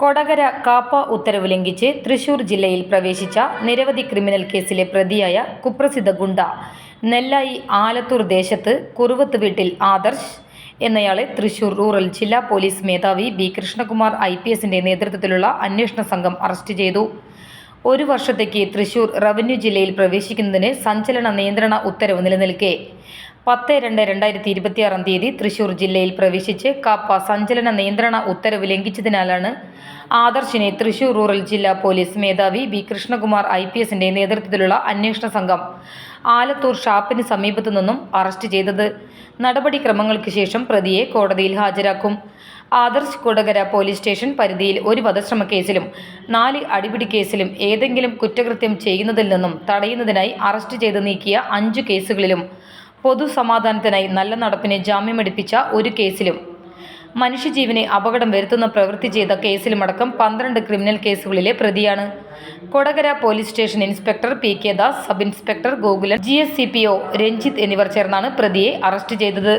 കൊടകര കാപ്പ ഉത്തരവ് ലംഘിച്ച് തൃശൂർ ജില്ലയിൽ പ്രവേശിച്ച നിരവധി ക്രിമിനൽ കേസിലെ പ്രതിയായ കുപ്രസിദ്ധ ഗുണ്ട. നെല്ലായി ആലത്തൂർ ദേശത്ത് കുറുവത്ത് വീട്ടിൽ ആദർശ് എന്നയാളെ തൃശൂർ റൂറൽ ജില്ലാ പോലീസ് മേധാവി ബി കൃഷ്ണകുമാർ ഐ പി എസിന്റെ നേതൃത്വത്തിലുള്ള അന്വേഷണ സംഘം അറസ്റ്റ് ചെയ്തു. ഒരു വർഷത്തേക്ക് തൃശൂർ റവന്യൂ ജില്ലയിൽ പ്രവേശിക്കുന്നതിന് സഞ്ചലന നിയന്ത്രണ ഉത്തരവ് നിലനിൽക്കെ. പത്ത് രണ്ട് രണ്ടായിരത്തി ഇരുപത്തിയാറാം തീയതി തൃശൂർ ജില്ലയിൽ പ്രവേശിച്ച് കാപ്പ സഞ്ചലന നിയന്ത്രണ ഉത്തരവ് ലംഘിച്ചതിനാലാണ് ആദർശിനെ തൃശൂർ റൂറൽ ജില്ലാ പോലീസ് മേധാവി ബി കൃഷ്ണകുമാർ ഐ പി എസിന്റെ നേതൃത്വത്തിലുള്ള അന്വേഷണ സംഘം ആലത്തൂർ ഷാപ്പിന് സമീപത്തു നിന്നും അറസ്റ്റ് ചെയ്തത്. നടപടിക്രമങ്ങൾക്ക് ശേഷം പ്രതിയെ കോടതിയിൽ ഹാജരാക്കും. ആദർശ് കൊടകര പോലീസ് സ്റ്റേഷൻ പരിധിയിൽ ഒരു വധശ്രമ കേസിലും നാല് അടിപിടി കേസിലും ഏതെങ്കിലും കുറ്റകൃത്യം ചെയ്യുന്നതിൽ നിന്നും തടയുന്നതിനായി അറസ്റ്റ് ചെയ്ത് നീക്കിയ അഞ്ചു കേസുകളിലും പൊതുസമാധാനത്തിനായി നല്ല നടപ്പിന് ജാമ്യമെടുപ്പിച്ച ഒരു കേസിലും മനുഷ്യജീവന് അപകടം വരുത്തുന്ന പ്രവൃത്തി ചെയ്ത കേസിലുമടക്കം പന്ത്രണ്ട് ക്രിമിനൽ കേസുകളിലെ പ്രതിയാണ്. Kodakara police station inspector P K Das sub inspector Gokulan G Ranjith എന്നിവർ ചേർന്നാണ് പ്രതിയെ അറസ്റ്റ് ചെയ്തത്.